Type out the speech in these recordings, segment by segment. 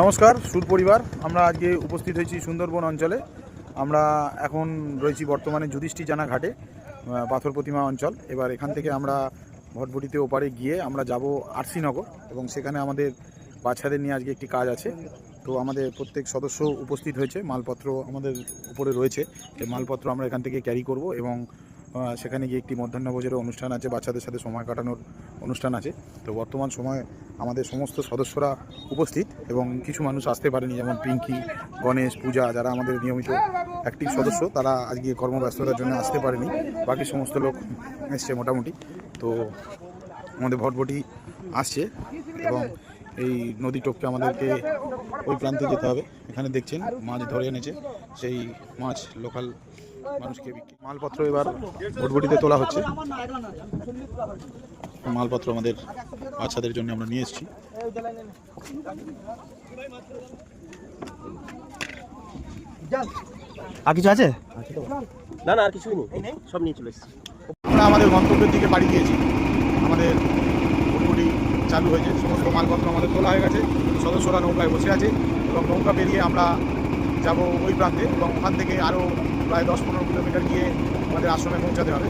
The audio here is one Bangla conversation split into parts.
নমস্কার সুর পরিবার। আমরা আজকে উপস্থিত হয়েছি সুন্দরবন অঞ্চলে। আমরা এখন রয়েছি বর্তমানে যুধিষ্ঠি জানা ঘাটে পাথর প্রতিমা অঞ্চল। এবার এখান থেকে আমরা ভটভটিতে ওপারে গিয়ে আমরা যাব আরসিনগর এবং সেখানে আমাদের বাচ্চাদের নিয়ে আজকে একটি কাজ আছে। তো আমাদের প্রত্যেক সদস্য উপস্থিত হয়েছে, মালপত্র আমাদের উপরে রয়েছে। মালপত্র আমরা এখান থেকে ক্যারি করব এবং সেখানে গিয়ে একটি মধ্যাহ্নভোজের অনুষ্ঠান আছে, বাচ্চাদের সাথে সময় কাটানোর অনুষ্ঠান আছে। তো বর্তমান সময় আমাদের সমস্ত সদস্যরা উপস্থিত এবং কিছু মানুষ আসতে পারেনি, যেমন পিঙ্কি, গণেশ, পূজা, যারা আমাদের নিয়মিত অ্যাক্টিভ সদস্য, তারা আজকে কর্মব্যস্ততার জন্য আসতে পারেনি। বাকি সমস্ত লোক এসছে মোটামুটি। তো আমাদের ভটভটি আসছে এবং এই নদী টপকে আমাদেরকে ওই প্রান্তে যেতে হবে। এখানে দেখছেন, মাছ ধরে এনেছে। সেই মাছ লোকাল মানুষকে মালপত্র এবার ভটভটিতে তোলা হচ্ছে। মালপত্র আমাদের বাচ্চাদের জন্য আমরা নিয়ে এসেছি। আর কিছু আছে? না না আর কিছুই নেই। সব নিয়ে চলে এসেছি। আমরা আমাদের গন্তব্যের দিকে বাড়ি দিয়েছি। আমাদের ভটভটি চালু হয়েছে। সমস্ত মালপত্র আমাদের তোলা হয়ে গেছে। সদস্যরা নৌকায় বসে আছে এবং নৌকা পেরিয়ে আমরা যাব ওই প্রান্তে এবং ওখান থেকে আরও প্রায় দশ পনেরো কিলোমিটার গিয়ে আমাদের আশ্রমে পৌঁছাতে হবে।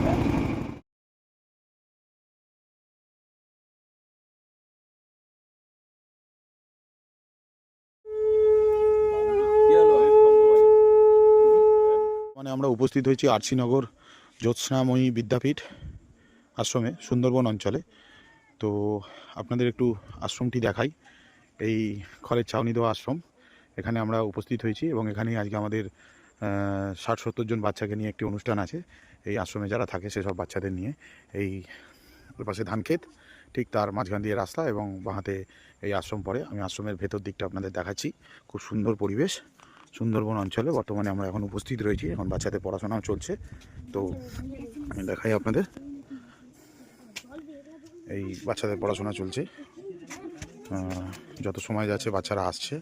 মানে আমরা উপস্থিত হয়েছি আরসিনগর জ্যোৎস্নাময়ী বিদ্যাপীঠ আশ্রমে, সুন্দরবন অঞ্চলে। তো আপনাদের একটু আশ্রমটি দেখাই। এই খড়ের ছাউনি দেওয়া আশ্রম, এখানে আমরা উপস্থিত হয়েছি এবং এখানেই আজকে আমাদের ষাট সত্তর জন বাচ্চাকে নিয়ে একটি অনুষ্ঠান আছে। এই আশ্রমে যারা থাকে সেসব বাচ্চাদের নিয়ে এই পাশে ধান ক্ষেত ঠিক তার মাঝখান দিয়ে রাস্তা এবং বাঁহাতে এই আশ্রম পড়ে। আমি আশ্রমের ভেতর দিকটা আপনাদের দেখাচ্ছি। খুব সুন্দর পরিবেশ, সুন্দরবন অঞ্চলে বর্তমানে আমরা এখন উপস্থিত রয়েছি। এখন বাচ্চাদের পড়াশোনাও চলছে। তো আমি দেখাই আপনাদের। এই বাচ্চাদের পড়াশোনা চলছে। যত সময় যাচ্ছে বাচ্চারা আসছে।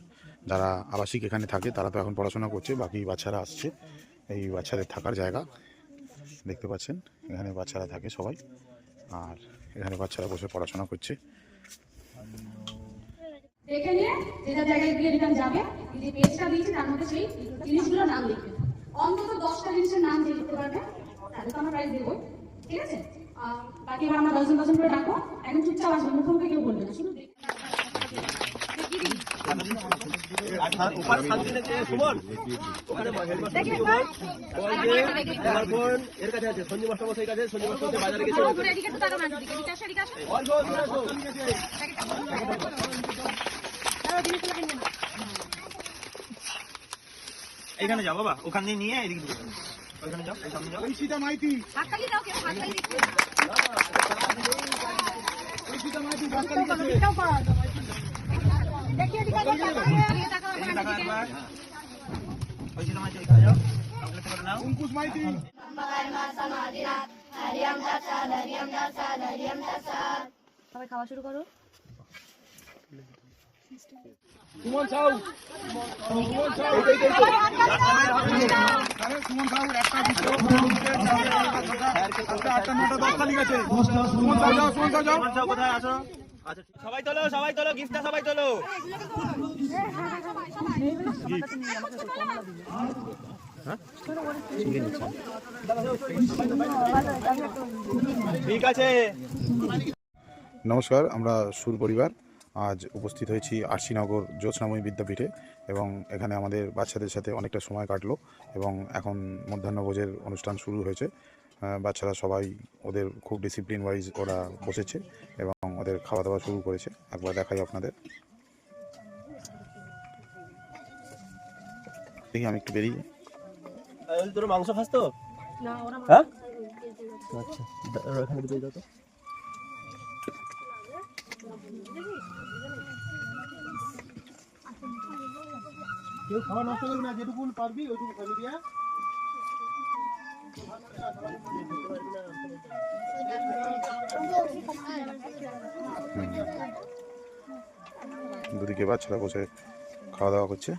যারা আবাসিক এখানে থাকে, তারা তো এখন পড়াশোনা করছে, বাকি বাচ্চারা আসছে। এই বাচ্চাদের থাকার জায়গা দেখতে পাচ্ছেন, এখানে বাচ্চারা থাকে সবাই, আর এখানে বাচ্চারা বসে পড়াশোনা করছে। আমরা দশজন দশজন করে ডাকবো চুপচাপ কেউ বলবে না, শুধু কি এর কাছে আছে সঞ্জীব মাস্টার মশাই কাছে সঞ্জীব মাস্টার বাজারে গেছে। এখানে যাও বাবা ওখান দিয়ে নিয়ে এদিকে। ওখানে যাও এই সামনে যাও হাততালি দাও কেউ হাততালি দিচ্ছে না। দেখি এদিকে আসো, তাকাও, এদিকে তাকাও, এদিকে তাকাও এদিকে। একবার ওই সিধা মাঝে এখানে যাও করে সবাই খাওয়া শুরু করো সুমন সাউ সুমন সাউ কোথায় আচ্ছা ঠিক- সবাই তোলো সবাই তোলো, গিফটটা সবাই তোলো। ঠিক আছে। নমস্কার, আমরা সুর পরিবার। আজ উপস্থিত হয়েছি আরশিনগর জ্যোৎস্নাময়ী বিদ্যাপীঠে এবং এখানে আমাদের বাচ্চাদের সাথে অনেকটা সময় কাটলো এবং এখন মধ্যাহ্নভোজের অনুষ্ঠান শুরু হয়েছে। বাচ্চারা সবাই ওদের খুব ডিসিপ্লিন ওয়াইজ ওরা বসেছে এবং ওদের খাওয়া দাওয়া শুরু করেছে। একবার দেখাই আপনাদের। দেখি আমি একটু বেরিয়ে তোর মাংস খাস তো? হ্যাঁ? আচ্ছা দাও তো। কেউ খাওয়া নষ্ট করবি না যেটুকু পারবি ওইটুকু খাবি দিয়া দুদিকে বাচ্চারা বসে খাওয়া দাওয়া করছে।